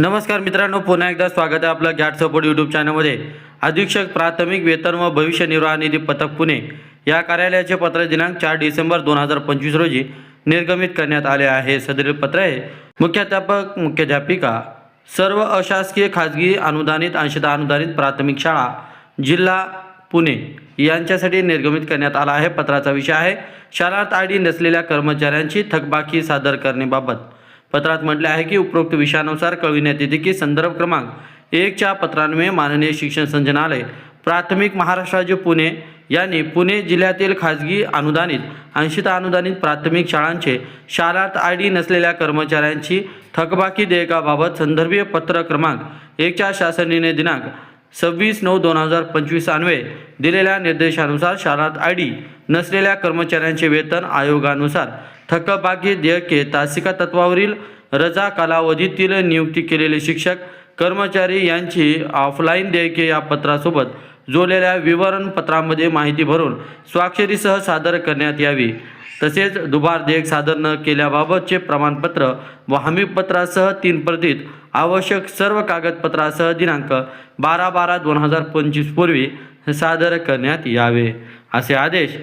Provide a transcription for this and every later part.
नमस्कार मित्रांनो पुन्हा एकदा स्वागत आहे आपलं घॅट सपोर्ट यूट्यूब चॅनलमध्ये अधीक्षक प्राथमिक वेतन व भविष्य निर्वाह निधी पथक पुणे या कार्यालयाचे पत्र दिनांक चार डिसेंबर दोन हजार पंचवीस रोजी निर्गमित करण्यात आले आहे. सदरील पत्र आहे. मुख्याध्यापक मुख्याध्यापिका सर्व अशासकीय खाजगी अनुदानित अंशतः अनुदानित प्राथमिक शाळा जिल्हा पुणे यांच्यासाठी निर्गमित करण्यात आला आहे. पत्राचा विषय आहे शाळार्थ आय डी नसलेल्या कर्मचाऱ्यांची थकबाकी सादर करण्याबाबत. पत्रात म्हटले आहे की उपरोक्त विषयानुसार कळविण्यात येते की संदर्भ क्रमांक एकच्या पत्रान्वये माननीय शिक्षण संचालनालय प्राथमिक महाराष्ट्र राज्य पुणे यांनी पुणे जिल्ह्यातील खाजगी अनुदानित अंशतः अनुदानित प्राथमिक शाळांचे शालार्थ आय डी नसलेल्या कर्मचाऱ्यांची थकबाकी देयकाबाबत संदर्भीय पत्र क्रमांक एकच्या शासन निर्णय दिनांक सव्वीस नऊ दोन हजार पंचवीस अन्वये दिलेल्या निर्देशानुसार शालार्थ आय डी नसलेल्या कर्मचाऱ्यांचे वेतन आयोगानुसार थकबाकी देयके तासिका तत्वावरील रजा कालावधीतील नियुक्ती केलेले शिक्षक कर्मचारी यांची ऑफलाईन देयके या पत्रासोबत जोडलेल्या विवरणपत्रामध्ये माहिती भरून स्वाक्षरीसह सादर करण्यात यावी. तसेच दुबार देयक सादर न केल्याबाबतचे प्रमाणपत्र व हमीपत्रासह तीन प्रतीत आवश्यक सर्व कागदपत्रासह दिनांक बारा बारा दोन हजार पंचवीस पूर्वी सादर करण्यात यावे. असे आदेश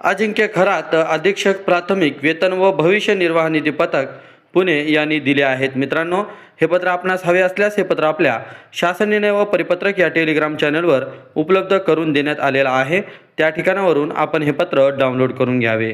अजिंक्य खरात अधीक्षक प्राथमिक वेतन व भविष्य निर्वाह निधी पथक पुणे यांनी दिले आहेत. मित्रांनो हे पत्र आपणास हवे असल्यास हे पत्र आपल्या शासन निर्णय व परिपत्रक या टेलिग्राम चॅनलवर उपलब्ध करून देण्यात आलेलं आहे. त्या ठिकाणावरून आपण हे पत्र डाउनलोड करून घ्यावे.